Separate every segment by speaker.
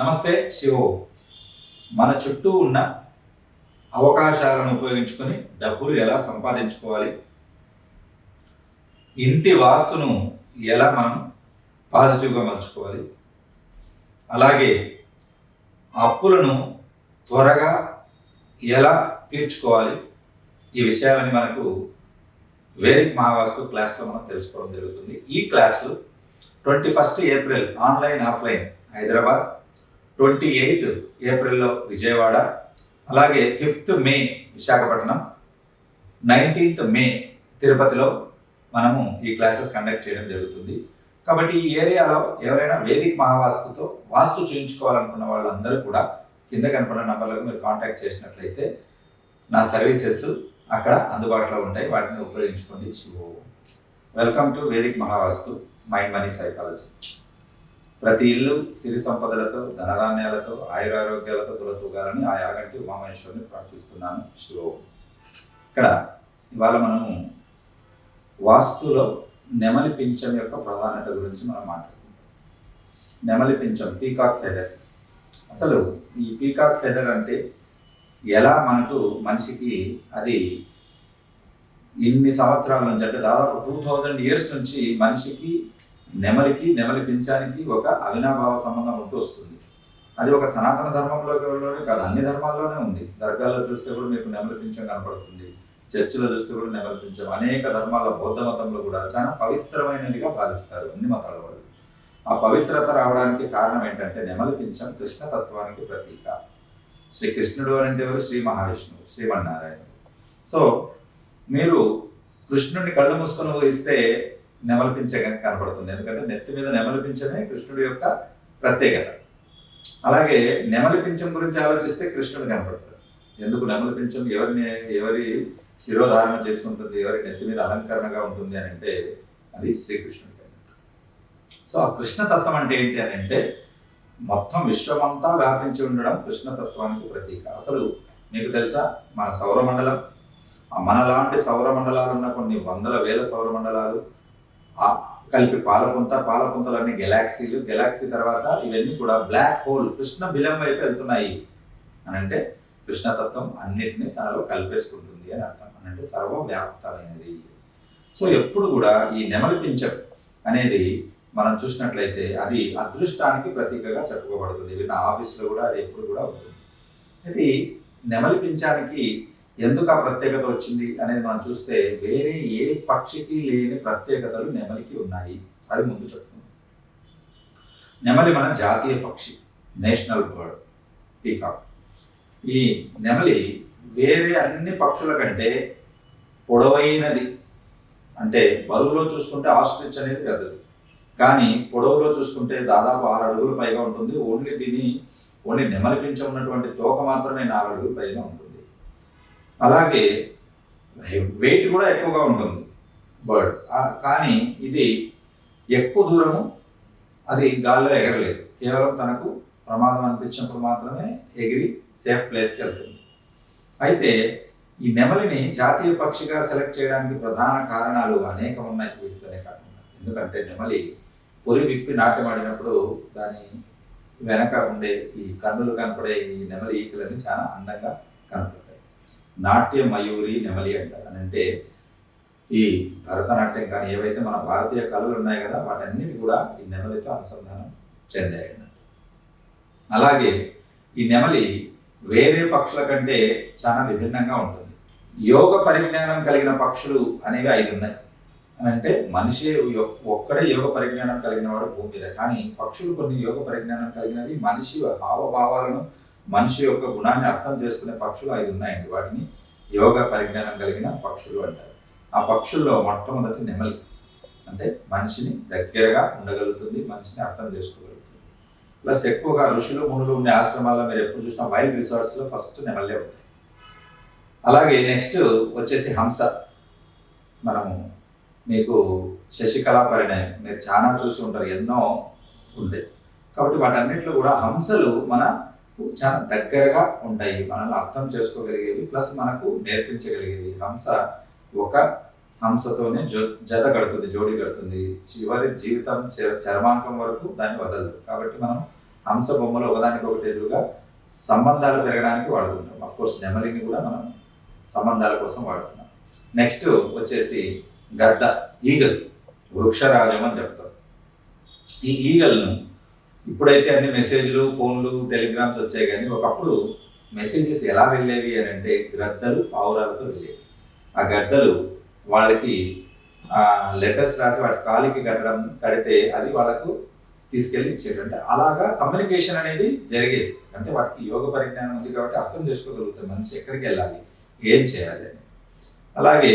Speaker 1: నమస్తే శివో. మన చుట్టూ ఉన్న అవకాశాలను ఉపయోగించుకొని డబ్బులు ఎలా సంపాదించుకోవాలి? ఇంటి వాస్తును ఎలా మనం పాజిటివ్గా మలుచుకోవాలి? అలాగే అప్పులను త్వరగా ఎలా తీర్చుకోవాలి? ఈ విషయాలని మనకు వేదిక్ మహావాస్తు క్లాస్లో మనం తెలుసుకోవడం జరుగుతుంది. ఈ క్లాసులు twenty first April online offline Hyderabad twenty eighth ఏప్రిల్లో విజయవాడ అలాగే fifth May Visakhapatnam nineteenth May తిరుపతిలో మనము ఈ క్లాసెస్ కండక్ట్ చేయడం జరుగుతుంది. కాబట్టి ఈ ఏరియాలో ఎవరైనా వేదిక మహావాస్తుతో వాస్తు చూయించుకోవాలనుకున్న వాళ్ళందరూ కూడా కింద కనపడిన నంబర్లకు మీరు కాంటాక్ట్ చేసినట్లయితే నా సర్వీసెస్ అక్కడ అందుబాటులో ఉంటాయి. వాటిని ఉపయోగించుకోండి. Welcome to Vedic Mahavastu. Mind money psychology ప్రతి ఇల్లు సిరి సంపదలతో ధనధాన్యాలతో ఆయురారోగ్యాలతో తులతూగాలని ఆ యాగంటి ఉమామేశ్వరుని ప్రార్థిస్తున్నాను. శివో ఇక్కడ ఇవాళ మనము వాస్తులో నెమలి పింఛం యొక్క ప్రాధాన్యత గురించి మనం మాట్లాడుకుందాం. నెమలి పింఛం పీకాక్ ఫెదర్. అసలు ఈ పీకాక్ ఫెదర్ అంటే ఎలా మనకు మనిషికి అది ఇన్ని సంవత్సరాల నుంచి అంటే దాదాపు టూ థౌజండ్ ఇయర్స్ నుంచి మనిషికి నెమలికి నెమలి పింఛానికి ఒక అవినాభావ సంబంధం ఉంటూ వస్తుంది. అది ఒక సనాతన ధర్మంలోనే కాదు అన్ని ధర్మాల్లోనే ఉంది. దర్గాలో చూస్తే కూడా మీకు నెమలి పింఛం కనపడుతుంది. చర్చిలో చూస్తే కూడా నెమలి పింఛం. అనేక ధర్మాల బౌద్ధ మతంలో కూడా చాలా పవిత్రమైనదిగా భావిస్తారు అన్ని మతాల వాళ్ళు. ఆ పవిత్రత రావడానికి కారణం ఏంటంటే నెమలి పింఛం కృష్ణతత్వానికి ప్రతీక. శ్రీకృష్ణుడు అంటే ఎవరు? శ్రీ మహావిష్ణువు శ్రీమన్నారాయణుడు. సో మీరు కృష్ణుడిని కళ్ళు మూసుకొని ఊహిస్తే నెమలిపించగా కనపడుతుంది. ఎందుకంటే నెత్తి మీద నెమలిపించమే కృష్ణుడి యొక్క ప్రత్యేకత. అలాగే నెమలి పింఛం గురించి ఆలోచిస్తే కృష్ణుడు కనపడతాడు. ఎందుకు నెమలి పింఛం ఎవరిని ఎవరి శిరోధారణ చేస్తుంటుంది? ఎవరి నెత్తి మీద అలంకరణగా ఉంటుంది అని అంటే అది శ్రీకృష్ణుడికి సో ఆ కృష్ణతత్వం అంటే ఏంటి అని అంటే మొత్తం విశ్వమంతా వ్యాపించి ఉండడం కృష్ణతత్వానికి ప్రతీక. అసలు మీకు తెలుసా? మన సౌరమండలం. మనలాంటి సౌరమండలాలు ఉన్న కొన్ని వందల వేల సౌరమండలాలు మండలాలు కలిపి పాలకుంత పాలపుంతలన్నీ గెలాక్సీలు గెలాక్సీ తర్వాత ఇవన్నీ కూడా బ్లాక్ హోల్ కృష్ణ బిలం వైపు వెళ్తున్నాయి అని అంటే కృష్ణతత్వం అన్నిటినీ తనలో కలిపేసుకుంటుంది అని అర్థం. అని అంటే సర్వవ్యాప్తమైనది. సో ఎప్పుడు కూడా ఈ నెమలిపించం అనేది మనం చూసినట్లయితే అది అదృష్టానికి ప్రతీకగా చెప్పుకోబడుతుంది. ఇవి నా ఆఫీస్లో కూడా అది ఎప్పుడు కూడా ఉంటుంది. ఇది నెమలిపించానికి ఎందుకు ఆ ప్రత్యేకత వచ్చింది అనేది మనం చూస్తే వేరే ఏ పక్షికి లేని ప్రత్యేకతలు నెమలికి ఉన్నాయి. అవి ముందు చెప్తుంది నెమలి మన జాతీయ పక్షి నేషనల్ బర్డ్ పీకాక్. ఈ నెమలి వేరే అన్ని పక్షుల కంటే పొడవైనది. అంటే బరువులో చూసుకుంటే ఆస్ట్రిచ్ అనేది పెద్దది. కానీ పొడవులో చూసుకుంటే దాదాపు ఆరు అడుగులు పైగా ఉంటుంది. ఓన్లీ దీని ఓన్లీ నెమలి ఉన్నటువంటి తోక మాత్రమే నాలుగు అడుగులు పైగా ఉంటుంది. అలాగే వెయిట్ కూడా ఎక్కువగా ఉంటుంది. బర్డ్ కానీ ఇది ఎక్కువ దూరము అది గాల్లో ఎగరలేదు. కేవలం తనకు ప్రమాదం అనిపించినప్పుడు మాత్రమే ఎగిరి సేఫ్ ప్లేస్కి వెళ్తుంది. అయితే ఈ నెమలిని జాతీయ పక్షిగా సెలెక్ట్ చేయడానికి ప్రధాన కారణాలు అనేక ఉన్నాయి వీటితోనే కాకుండా. ఎందుకంటే నెమలి పొరి విప్పి నాట్యమాడినప్పుడు దాని వెనక ఉండే ఈ కన్నులు కనపడే ఈ నెమలి ఈకలన్నీ చాలా అందంగా కనపడతాయి. నాట్య మయూరి నెమలి అంటారు అని అంటే ఈ భరతనాట్యం కానీ ఏవైతే మన భారతీయ కళలు ఉన్నాయి కదా వాటన్నిటి కూడా ఈ నెమలితో అనుసంధానం చెందాయి అన్నట్టు అలాగే ఈ నెమలి వేరే పక్షుల కంటే చాలా విభిన్నంగా ఉంటుంది. యోగ పరిజ్ఞానం కలిగిన పక్షులు అనేవి ఐదు ఉన్నాయి. అని అంటే మనిషి ఒక్కడే యోగ పరిజ్ఞానం కలిగిన వాడు భూమి మీద. కానీ పక్షులు కొన్ని యోగ పరిజ్ఞానం కలిగినవి మనిషి హావభావాలను మనిషి యొక్క గుణాన్ని అర్థం చేసుకునే పక్షులు ఐదు ఉన్నాయండి. వాటిని యోగ పరిజ్ఞానం కలిగిన పక్షులు అంటారు. ఆ పక్షుల్లో మొట్టమొదటి నెమలి అంటే మనిషిని దగ్గరగా ఉండగలుగుతుంది మనిషిని అర్థం చేసుకోగలుగుతుంది. ప్లస్ ఎక్కువగా ఋషులు మునులు ఉండే ఆశ్రమాల్లో మీరు ఎప్పుడు చూసినా వైల్డ్ రిసార్ట్స్లో ఫస్ట్ నెమలే ఉంటాయి. అలాగే నెక్స్ట్ వచ్చేసి హంస. మనము మీకు శశికళా పరిణయం మీరు చాలా చూసి ఉంటారు ఎన్నో ఉంటాయి కాబట్టి వాటన్నిటిలో కూడా హంసలు మన చాలా దగ్గరగా ఉంటాయి. మనల్ని అర్థం చేసుకోగలిగేవి ప్లస్ మనకు నేర్పించగలిగేవి. హంస ఒక హంసతోనే జో జత కడుతుంది జోడి కడుతుంది. చివరి జీవితం చర్మాంకం చరమాంకం వరకు దాన్ని వదలదు. కాబట్టి మనం హంస బొమ్మలు ఒకదానికి ఒకటి ఎదురుగా సంబంధాలు పెరగడానికి వాడుతుంటాం. అఫ్ కోర్స్ నెమలిని కూడా మనం సంబంధాల కోసం వాడుతున్నాం. నెక్స్ట్ వచ్చేసి గద్ద ఈగల్. వృక్షరాజం అని చెప్తాం. ఈ ఈగల్ను ఇప్పుడైతే అన్ని మెసేజ్లు ఫోన్లు టెలిగ్రామ్స్ వచ్చాయి కానీ ఒకప్పుడు మెసేజెస్ ఎలా వెళ్ళేవి అని అంటే గ్రద్దలు పావురాలతో వెళ్ళేవి. ఆ గడ్డలు వాళ్ళకి లెటర్స్ రాసి వాటి కాలికి కట్టడం కడితే అది వాళ్ళకు తీసుకెళ్ళి ఇచ్చేది అంటే అలాగా కమ్యూనికేషన్ అనేది జరిగేది. అంటే వాటికి యోగ పరిజ్ఞానం ఉంది కాబట్టి అర్థం చేసుకోగలుగుతాం. మనిషి ఎక్కడికి వెళ్ళాలి? ఏం చేయాలి అని. అలాగే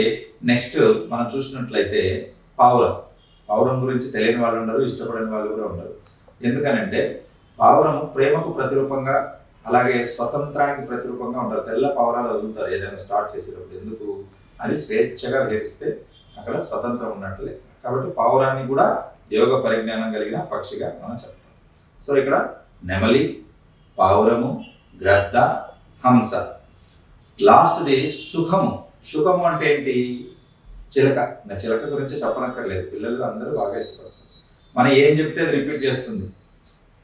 Speaker 1: నెక్స్ట్ మనం చూసినట్లయితే పావురం. పావురం గురించి తెలియని వాళ్ళు ఉండరు ఇష్టపడని వాళ్ళు కూడా ఉండరు. ఎందుకనంటే పావురం ప్రేమకు ప్రతిరూపంగా అలాగే స్వతంత్రానికి ప్రతిరూపంగా ఉంటారు. తెల్ల పావురాలు వదులుతారు. ఏదైనా స్టార్ట్ చేసేటప్పుడు ఎందుకు అది స్వేచ్ఛగా విహరిస్తే అక్కడ స్వతంత్రం ఉన్నట్లే. కాబట్టి పావురాన్ని కూడా యోగ పరిజ్ఞానం కలిగిన పక్షిగా మనం చెప్తాం. సో ఇక్కడ నెమలి పావురము గ్రద్ద హంస. లాస్ట్ది సుఖము. సుఖము అంటే ఏంటి? చిలక. నా చిలక గురించి చెప్పనక్కర్లేదు. పిల్లలు అందరూ బాగా ఇష్టపడతారు. మనం ఏం చెప్తే అది రిపీట్ చేస్తుంది.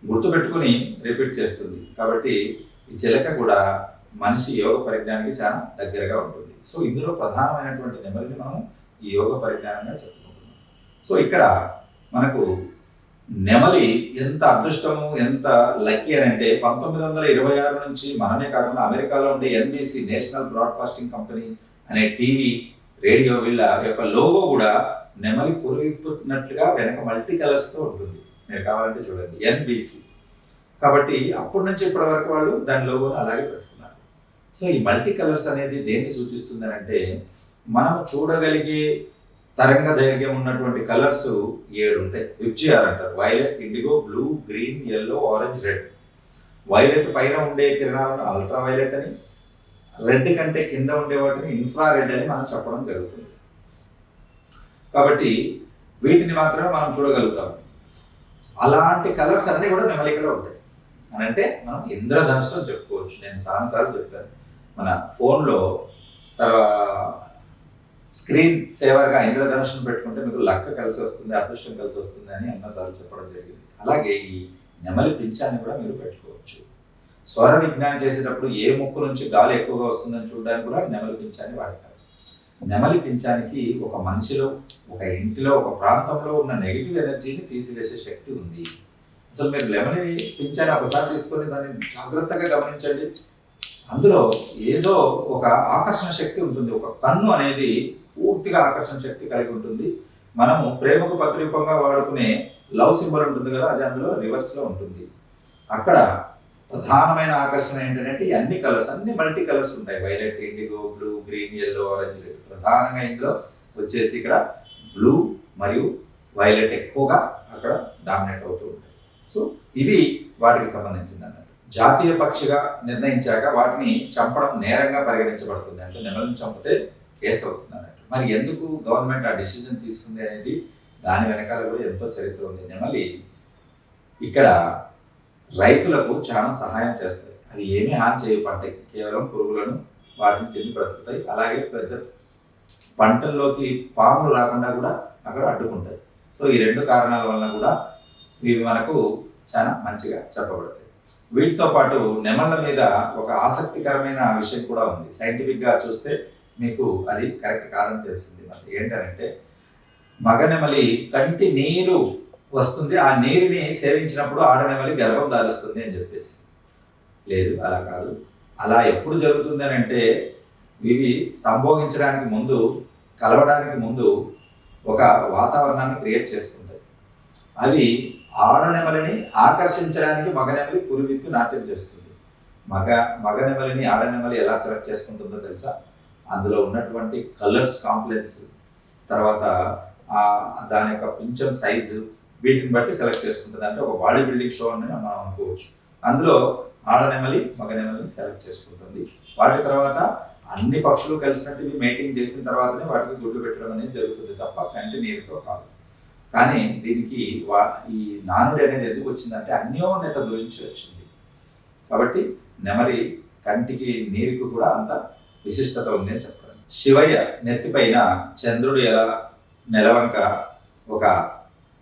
Speaker 1: గుర్తుపెట్టుకుని రిపీట్ చేస్తుంది. కాబట్టి ఈ చిలక కూడా మనిషి యోగ పరిజ్ఞానానికి చాలా దగ్గరగా ఉంటుంది. సో ఇందులో ప్రధానమైనటువంటి నెమలిని మనం ఈ యోగ పరిజ్ఞానంగా చెప్పుకుంటున్నాం. సో ఇక్కడ మనకు నెమలి ఎంత అదృష్టము ఎంత లక్కీ అని అంటే పంతొమ్మిది వందల ఇరవై ఆరు నుంచి మనమే కాకుండా అమెరికాలో ఉండే ఎన్బిసి నేషనల్ బ్రాడ్కాస్టింగ్ కంపెనీ అనే టీవీ రేడియో వీళ్ళ యొక్క లోగో కూడా నెమలి పురిగిపోతున్నట్లుగా వెనక మల్టీ కలర్స్తో ఉంటుంది. మీరు కావాలంటే చూడండి. ఎన్బిసి కాబట్టి అప్పటి నుంచి ఇప్పటి వరకు వాళ్ళు దాని లోగోని అలాగే పెట్టుకున్నారు. సో ఈ మల్టీ కలర్స్ అనేది దేన్ని సూచిస్తుంది అంటే మనం చూడగలిగే తరంగ దైర్ఘ్యం ఉన్నటువంటి కలర్స్ ఏడు ఉంటాయి. విబ్జిఆర్ అంటారు. Violet indigo blue green yellow orange red violet పైన ఉండే కిరణాలను అల్ట్రా వైలెట్ అని రెడ్ కంటే కింద ఉండే వాటిని ఇన్ఫ్రా రెడ్ అని మనం చెప్పడం జరుగుతుంది. కాబట్టి వీటిని మాత్రమే మనం చూడగలుగుతాం. అలాంటి కలర్స్ అన్నీ కూడా నెమలికలో ఉంటాయి. అని అంటే మనం ఇంద్రధనుసు అని చెప్పుకోవచ్చు. నేను సార్లు చెప్పాను. మన ఫోన్లో స్క్రీన్ సేవర్గా ఇంద్రధనుషును పెట్టుకుంటే మీకు లక్క కలిసి వస్తుంది అదృష్టం కలిసి వస్తుంది అని అన్నసార్లు చెప్పడం జరిగింది. అలాగే ఈ నెమలి పింఛాన్ని కూడా మీరు పెట్టుకోవచ్చు. స్వర విజ్ఞానం చేసేటప్పుడు ఏ ముక్కు నుంచి గాలి ఎక్కువగా వస్తుందని చూడడానికి కూడా నెమలి పింఛాన్ని వాడతారు. నెమలి పింఛానికి ఒక మనిషిలో ఒక ఇంటిలో ఒక ప్రాంతంలో ఉన్న నెగిటివ్ ఎనర్జీని తీసివేసే శక్తి ఉంది. అసలు మీరు లెమని పింఛాన్ని ఒకసారి తీసుకొని దాన్ని జాగ్రత్తగా గమనించండి. అందులో ఏదో ఒక ఆకర్షణ శక్తి ఉంటుంది. ఒక కన్ను అనేది పూర్తిగా ఆకర్షణ శక్తి కలిగి ఉంటుంది. మనము ప్రేమకు ప్రతిరూపంగా వాడుకునే లవ్ సింబల్ ఉంటుంది కదా అది అందులో రివర్స్లో ఉంటుంది. అక్కడ ప్రధానమైన ఆకర్షణ ఏంటంటే అన్ని కలర్స్ అన్ని మల్టీ కలర్స్ ఉంటాయి. Violet indigo blue green yellow orange ప్రధానంగా ఇందులో వచ్చేసి ఇక్కడ బ్లూ మరియు వైలెట్ ఎక్కువగా అక్కడ డామినేట్ అవుతూ ఉంటాయి. సో ఇవి వాటికి సంబంధించింది అన్నట్టు జాతీయ పక్షిగా నిర్ణయించాక వాటిని చంపడం నేరంగా పరిగణించబడుతుంది అంటే నెమలిని చంపితే కేసు అవుతుంది అన్నట్టు. మరి ఎందుకు గవర్నమెంట్ ఆ డెసిజన్ తీసుకుంది అనేది దాని వెనకాల కూడా ఎంతో చరిత్ర ఉంది. నెమలి ఇక్కడ రైతులకు చాలా సహాయం చేస్తాయి. అవి ఏమీ హాని చేయవు పంటకి కేవలం పురుగులను వాటిని తిని బ్రతుకుతాయి. అలాగే పెద్ద పంటల్లోకి పాములు రాకుండా కూడా అక్కడ అడ్డుకుంటాయి. సో ఈ రెండు కారణాల వలన కూడా ఇవి మనకు చాలా మంచిగా చెప్పబడతాయి. వీటితో పాటు నెమళ్ళ మీద ఒక ఆసక్తికరమైన విషయం కూడా ఉంది. సైంటిఫిక్గా చూస్తే మీకు అది కరెక్ట్ కాదని తెలిసింది మనకి ఏంటంటే మగ నెమలి కంటి నీరు వస్తుంది ఆ నీరుని సేవించినప్పుడు ఆడనెమలి గర్భం దాలుస్తుంది అని చెప్పేసి. లేదు అలా కాదు. అలా ఎప్పుడు జరుగుతుందని అంటే ఇవి సంభోగించడానికి ముందు కలవడానికి ముందు ఒక వాతావరణాన్ని క్రియేట్ చేసుకుంటాయి. అవి ఆడనెమలిని ఆకర్షించడానికి మగనెమలి పురివిత్తు నాట్యం చేస్తుంది. మగ మగనెమలిని ఆడనెమలి ఎలా సెలెక్ట్ చేసుకుంటుందో తెలుసా? అందులో ఉన్నటువంటి కలర్స్ కాంప్లెక్స్ తర్వాత దాని యొక్క కొంచెం సైజు వీటిని బట్టి సెలెక్ట్ చేసుకుంటుంది. అంటే ఒక బాడీ బిల్డింగ్ షో అని మనం అనుకోవచ్చు. అందులో ఆడ నెమలి మగ నెమలిని సెలెక్ట్ చేసుకుంటుంది. వాటి తర్వాత అన్ని పక్షులు కలిసినట్టు మేటింగ్ చేసిన తర్వాతనే వాటికి గుడ్లు పెట్టడం అనేది జరుగుతుంది తప్ప కంటి నీరుతో కాదు. కానీ దీనికి వా ఈ నానుడి అనేది ఎందుకు వచ్చిందంటే అన్యోన్యత గురించి వచ్చింది. కాబట్టి నెమలి కంటికి నీరుకు కూడా అంత విశిష్టత ఉంది అని చెప్పడం శివయ్య నెత్తిపైన చంద్రుడు ఎలా నెలవంక ఒక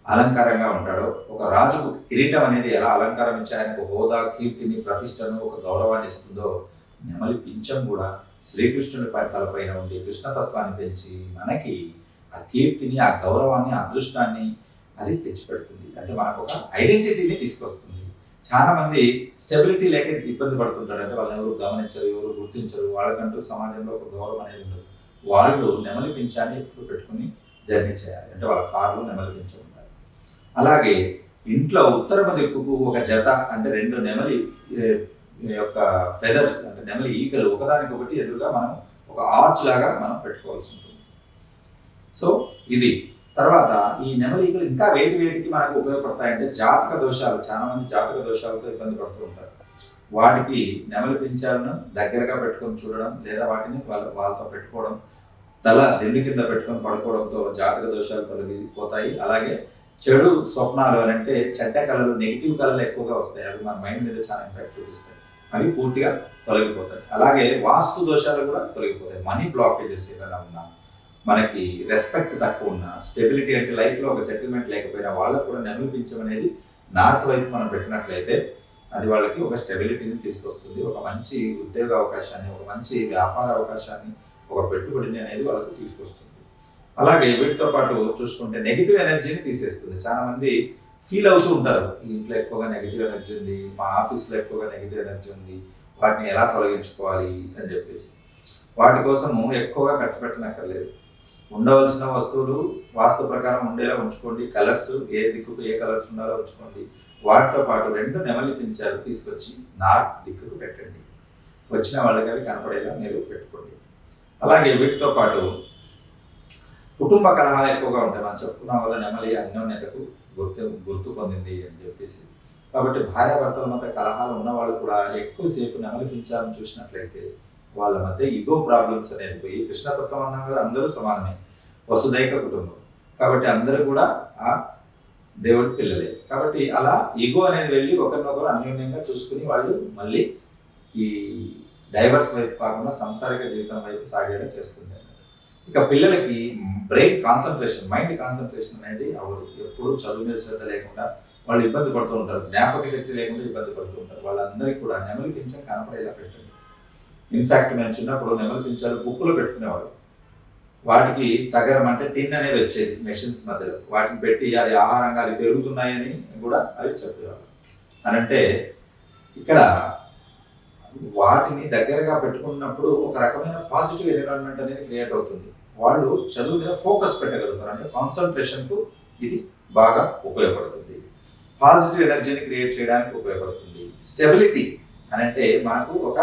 Speaker 1: అలంకారంగా ఉంటాడో ఒక రాజుకు కిరీటం అనేది ఎలా అలంకారం ఇచ్చి ఆయనకు హోదా కీర్తిని ప్రతిష్టను ఒక గౌరవాన్ని ఇస్తుందో నెమలి పింఛం కూడా శ్రీకృష్ణుడి పై తలపైన ఉండి కృష్ణతత్వాన్ని పెంచి మనకి ఆ కీర్తిని ఆ గౌరవాన్ని అదృష్టాన్ని అది తెచ్చిపెడుతుంది. అంటే మనకు ఒక ఐడెంటిటీని తీసుకొస్తుంది. చాలా మంది స్టెబిలిటీ లేక ఇబ్బంది పడుతుంటారు. అంటే వాళ్ళని ఎవరు గమనించరు ఎవరు గుర్తించరు. వాళ్ళకంటూ సమాజంలో ఒక గౌరవం అనేది ఉండదు. వాళ్ళు నెమలి పింఛాన్ని ఎప్పుడు పెట్టుకుని జర్నీ చేయాలి. అంటే వాళ్ళ కార్లు నెమలి పింఛం. అలాగే ఇంట్లో ఉత్తరం దిక్కుకు ఒక జత అంటే రెండు నెమలి యొక్క ఫెదర్స్ అంటే నెమలి ఈకలు ఒకదానికొకటి ఎదురుగా మనం ఒక ఆర్చ్ లాగా మనం పెట్టుకోవాల్సి ఉంటుంది. సో ఇది. తర్వాత ఈ నెమలి ఈకలు ఇంకా వేటి వేటికి మనకు ఉపయోగపడతాయంటే జాతక దోషాలు చాలా మంది జాతక దోషాలతో ఇబ్బంది పడుతూ ఉంటారు. వాటికి నెమలి పింఛాలను దగ్గరగా పెట్టుకొని చూడడం లేదా వాటిని వాళ్ళ వాళ్ళతో పెట్టుకోవడం తల దిండు కింద పెట్టుకొని పడుకోవడంతో జాతక దోషాలు తొలగిపోతాయి. అలాగే చెడు స్వప్నాలు అని అంటే చెడ్డ కళలు నెగిటివ్ కళలు ఎక్కువగా వస్తాయి. అవి మన మైండ్ మీద చాలా ఇంపాక్ట్ చూపిస్తాయి. అవి పూర్తిగా తొలగిపోతాయి. అలాగే వాస్తు దోషాలు కూడా తొలగిపోతాయి. మనీ బ్లాకేజెస్ ఏదైనా ఉన్నా మనకి రెస్పెక్ట్ తక్కువ ఉన్నా స్టెబిలిటీ అంటే లైఫ్లో ఒక సెటిల్మెంట్ లేకపోయినా వాళ్ళకు కూడా నెమలిపించడం అనేది నార్త్ వైపు మనం పెట్టినట్లయితే అది వాళ్ళకి ఒక స్టెబిలిటీని తీసుకొస్తుంది. ఒక మంచి ఉద్యోగ అవకాశాన్ని ఒక మంచి వ్యాపార అవకాశాన్ని ఒక పెట్టుబడిని అనేది వాళ్ళకు తీసుకొస్తుంది. అలాగే వీటితో పాటు చూసుకుంటే నెగిటివ్ ఎనర్జీని తీసేస్తుంది. చాలా మంది ఫీల్ అవుతూ ఉంటారు. ఇంట్లో ఎక్కువగా నెగిటివ్ ఎనర్జీ ఉంది మా ఆఫీస్లో ఎక్కువగా నెగిటివ్ ఎనర్జీ ఉంది వాటిని ఎలా తొలగించుకోవాలి అని చెప్పేసి. వాటి కోసము ఎక్కువగా ఖర్చు పెట్టనక్కర్లేదు. ఉండవలసిన వస్తువులు వాస్తు ప్రకారం ఉండేలా ఉంచుకోండి. కలర్స్ ఏ దిక్కుకు ఏ కలర్స్ ఉండాలో ఉంచుకోండి. వాటితో పాటు రెండు నెమలి పించాలు తీసుకొచ్చి నార్త్ దిక్కుకు పెట్టండి. వచ్చిన వాళ్ళకి అవి కనపడేలా మీరు పెట్టుకోండి. అలాగే వీటితో పాటు కుటుంబ కలహాలు ఎక్కువగా ఉంటాయి. మనం చెప్పుకున్న వల్ల నెమలి అన్యోన్యతకు గుర్తు గుర్తు పొందింది అని చెప్పేసి. కాబట్టి భార్యాభర్తల మధ్య కలహాలు ఉన్నవాళ్ళు కూడా ఎక్కువసేపు నెమలి పెంచాలని చూసినట్లయితే వాళ్ళ మధ్య ఇగో ప్రాబ్లమ్స్ అనేది పోయి కృష్ణతత్వం అన్నా కదా అందరూ సమానమే. వసుదైక కుటుంబం. కాబట్టి అందరూ కూడా ఆ దేవుడి పిల్లలే. కాబట్టి అలా ఈగో అనేది వెళ్ళి ఒకరినొకరు అన్యోన్యంగా చూసుకుని వాళ్ళు మళ్ళీ ఈ డైవర్స్ వైపు కాకుండా సంసారిక జీవితం వైపు సాగేలా చేస్తుంది ఇక పిల్లలకి బ్రెయిన్ కాన్సన్ట్రేషన్ మైండ్ కాన్సన్ట్రేషన్ అనేది అవరు ఎప్పుడు చదువు మీద శ్రద్ధ లేకుండా వాళ్ళు ఇబ్బంది పడుతూ ఉంటారు. జ్ఞాపక శక్తి లేకుండా ఇబ్బంది పడుతూ ఉంటారు. వాళ్ళందరికీ కూడా నెమలి పింఛం కనపడేలా పెట్టండి. ఇన్ఫాక్ట్ మేము చిన్నప్పుడు నెమలి పింఛాలు బుక్కులో పెట్టుకునేవాళ్ళు. వాటికి తగరం అంటే టిన్ అనేది వచ్చేది మెషిన్స్ మధ్యలో. వాటిని పెట్టి అది ఆహారంగా అది పెరుగుతున్నాయని కూడా అవి చెప్పేవాళ్ళు. అని అంటే ఇక్కడ వాటిని దగ్గరగా పెట్టుకున్నప్పుడు ఒక రకమైన పాజిటివ్ ఎన్విరాన్మెంట్ అనేది క్రియేట్ అవుతుంది. వాళ్ళు చదువు మీద ఫోకస్ పెట్టగలుగుతారు. అంటే కాన్సన్ట్రేషన్కు ఇది బాగా ఉపయోగపడుతుంది. పాజిటివ్ ఎనర్జీని క్రియేట్ చేయడానికి ఉపయోగపడుతుంది. స్టెబిలిటీ అని అంటే మనకు ఒక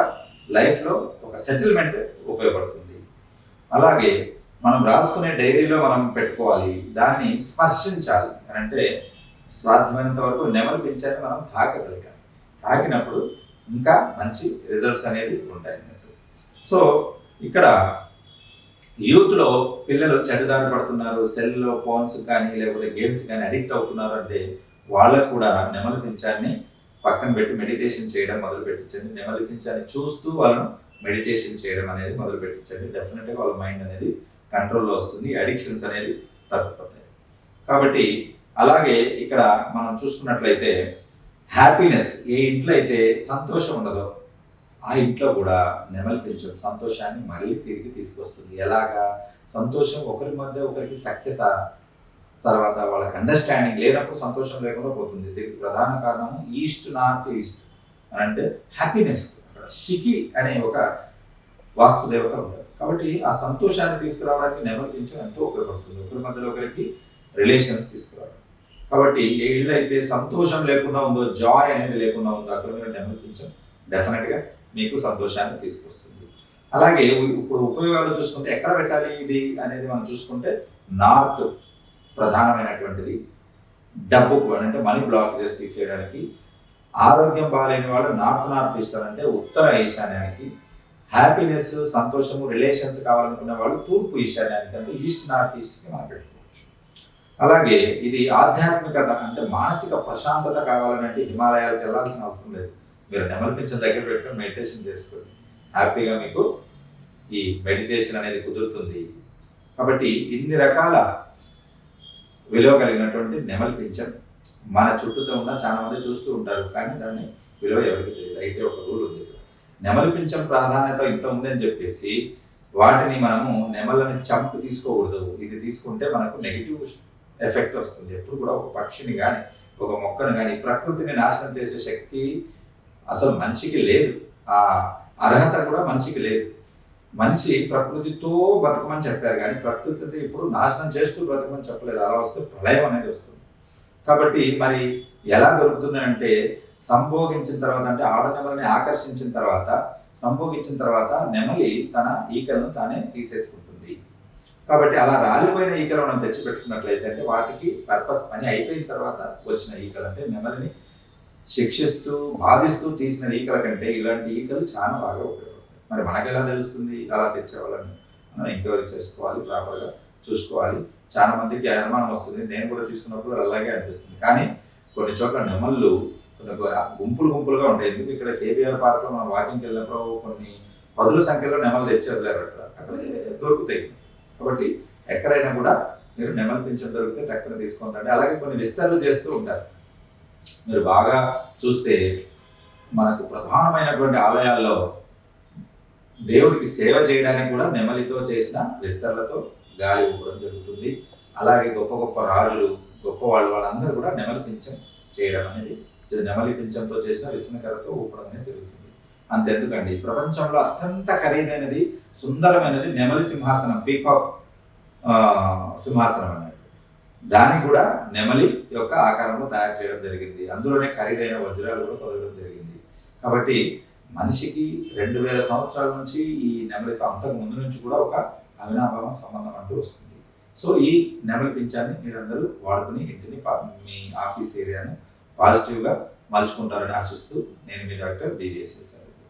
Speaker 1: లైఫ్లో ఒక సెటిల్మెంట్ ఉపయోగపడుతుంది. అలాగే మనం రాసుకునే డైరీలో మనం పెట్టుకోవాలి. దాన్ని స్పర్శించాలి అని అంటే సాధ్యమైనంత వరకు నెమలు పెంచాలి మనం తాకగలిగాలి తాకినప్పుడు ఇంకా మంచి రిజల్ట్స్ అనేది ఉంటాయి అన్నట్టు. సో ఇక్కడ యూత్లో పిల్లలు చెడుదారి పడుతున్నారు సెల్లో ఫోన్స్ కానీ లేకపోతే గేమ్స్ కానీ అడిక్ట్ అవుతున్నారు అంటే వాళ్ళకు కూడా నెమలి పింఛాన్ని పక్కన పెట్టి మెడిటేషన్ చేయడం మొదలు పెట్టించండి నెమలి పింఛాన్ని చూస్తూ వాళ్ళను మెడిటేషన్ చేయడం అనేది మొదలు పెట్టించండి డెఫినెట్గా వాళ్ళ మైండ్ అనేది కంట్రోల్లో వస్తుంది. అడిక్షన్స్ అనేది తగ్గిపోతాయి కాబట్టి అలాగే ఇక్కడ మనం చూసుకున్నట్లయితే హ్యాపీనెస్ ఏ ఇంట్లో అయితే సంతోషం ఉండదో ఆ ఇంట్లో కూడా నెమలి పెంచడం సంతోషాన్ని మళ్ళీ తిరిగి తీసుకొస్తుంది. ఎలాగా? సంతోషం ఒకరి మధ్య ఒకరికి సఖ్యత తర్వాత వాళ్ళకి అండర్స్టాండింగ్ లేనప్పుడు సంతోషం లేకుండా పోతుంది. దీనికి ప్రధాన కారణం ఈస్ట్ నార్త్ ఈస్ట్ అని అంటే హ్యాపీనెస్ అక్కడ షికి అనే ఒక వాస్తుదేవత ఉంటుంది కాబట్టి ఆ సంతోషాన్ని తీసుకురావడానికి నెమలి పెంచడం ఎంతో ఉపయోగపడుతుంది. ఒకరి మధ్యలో ఒకరికి రిలేషన్స్ తీసుకురావడం. కాబట్టి ఏ అయితే సంతోషం లేకుండా ఉందో జాయ్ అనేది లేకుండా ఉందో అక్కడ మీరు నెమలి పెంచడం డెఫినెట్గా మీకు సంతోషాన్ని తీసుకొస్తుంది. అలాగే ఇప్పుడు ఉపయోగాలు చూసుకుంటే ఎక్కడ పెట్టాలి ఇది అనేది మనం చూసుకుంటే నార్త్ ప్రధానమైనటువంటిది. డబ్బు అంటే మనీ బ్లాక్ చేసి తీసేయడానికి. ఆరోగ్యం బాగాలేని వాళ్ళు నార్త్ నార్త్ ఇస్తారంటే ఉత్తర ఈశాన్యానికి. హ్యాపీనెస్ సంతోషము రిలేషన్స్ కావాలనుకున్న వాళ్ళు తూర్పు ఈశాన్యానికి అంటే ఈస్ట్ నార్త్ ఈస్ట్కి మనం పెట్టుకోవచ్చు. అలాగే ఇది ఆధ్యాత్మికత అంటే మానసిక ప్రశాంతత కావాలంటే హిమాలయాలకు వెళ్ళాల్సిన అవసరం లేదు. మీరు నెమలిపించిన దగ్గర పెట్టుకొని మెడిటేషన్ చేసుకోండి. హ్యాపీగా మీకు ఈ మెడిటేషన్ అనేది కుదురుతుంది. కాబట్టి ఇన్ని రకాల విలువ కలిగినటువంటి నెమలి పింఛం మన చుట్టూతో ఉన్న చాలా మంది చూస్తూ ఉంటారు కానీ దాన్ని విలువ ఎవరికి తెలియదు. అయితే ఒక రూల్ ఉంది నెమలి పింఛం ప్రాధాన్యత ఇంత ఉందని చెప్పేసి వాటిని మనము నెమలని చంపు తీసుకోకూడదు. ఇది తీసుకుంటే మనకు నెగిటివ్ ఎఫెక్ట్ వస్తుంది. ఎప్పుడు కూడా ఒక పక్షిని కానీ ఒక మొక్కను కానీ ప్రకృతిని నాశనం చేసే శక్తి అసలు మనిషికి లేదు. ఆ అర్హత కూడా మనిషికి లేదు. మనిషి ప్రకృతితో బతకమని చెప్పారు కానీ ప్రకృతితో ఇప్పుడు నాశనం చేస్తూ బ్రతకమని చెప్పలేదు. అలా వస్తే ప్రళయం అనేది వస్తుంది. కాబట్టి మరి ఎలా దొరుకుతున్నాయంటే సంభోగించిన తర్వాత అంటే ఆడ నెమలిని ఆకర్షించిన తర్వాత సంభోగించిన తర్వాత నెమలి తన ఈకలను తానే తీసేసుకుంటుంది. కాబట్టి అలా రాలిపోయిన ఈకలు మనం తెచ్చిపెట్టుకున్నట్లయితే అంటే వాటికి పర్పస్ పని అయిపోయిన తర్వాత వచ్చిన ఈకలు అంటే నెమలిని శిక్షిస్తూ బాధిస్తూ తీసిన ఈకల కంటే ఇలాంటి ఈకలు చాలా బాగా ఉపయోగపడతాయి. మరి మనకు ఎలా తెలుస్తుంది? అలా తెచ్చేవాళ్ళని మనం ఎంక్వైరీ చేసుకోవాలి ప్రాపర్గా చూసుకోవాలి. చాలా మందికి అనుమానం వస్తుంది. నేను కూడా తీసుకున్నప్పుడు అలాగే అనిపిస్తుంది. కానీ కొన్ని చోట్ల నెమళ్ళు కొన్ని గుంపులు గుంపులుగా ఉంటాయి. ఎందుకు? ఇక్కడ కేబీఆర్ పార్క్లో మనం వాకింగ్కి వెళ్ళినప్పుడు కొన్ని పదుల సంఖ్యలో నెమలు తెచ్చేవారు అక్కడ. అక్కడ దొరుకుతాయి. కాబట్టి ఎక్కడైనా కూడా మీరు నెమలు పెంచడం దొరికితే టక్కన తీసుకుంటారు అలాగే కొన్ని విస్తరణలు చేస్తూ ఉంటారు. మీరు బాగా చూస్తే మనకు ప్రధానమైనటువంటి ఆలయాల్లో దేవుడికి సేవ చేయడానికి కూడా నెమలితో చేసిన విస్తరణలతో గాలి ఊపడం జరుగుతుంది. అలాగే గొప్ప గొప్ప రాజులు గొప్ప వాళ్ళు వాళ్ళందరూ కూడా నెమలి పింఛం చేయడం అనేది నెమలి పింఛంతో చేసిన విసనకరతో ఊపడం అనేది జరుగుతుంది. అంతెందుకండి. ప్రపంచంలో అత్యంత ఖరీదైనది సుందరమైనది నెమలి సింహాసనం పీకాక్ సింహాసనం అన్నట్టు దాన్ని కూడా నెమలి యొక్క ఆకారంలో తయారు చేయడం జరిగింది. అందులోనే ఖరీదైన వజ్రాలు కూడా పొందడం జరిగింది. కాబట్టి మనిషికి రెండు వేల సంవత్సరాల నుంచి ఈ నెమలితో అంతకు ముందు నుంచి కూడా ఒక అవినాభావం సంబంధం అంటూ వస్తుంది. సో ఈ నెమలి పింఛాన్ని మీరందరూ వాడుకుని ఇంటిని మీ ఆఫీస్ ఏరియాను పాజిటివ్గా మలుచుకుంటారని ఆశిస్తూ నేను మీ డాక్టర్ బీవీఎస్ఎస్ఆర్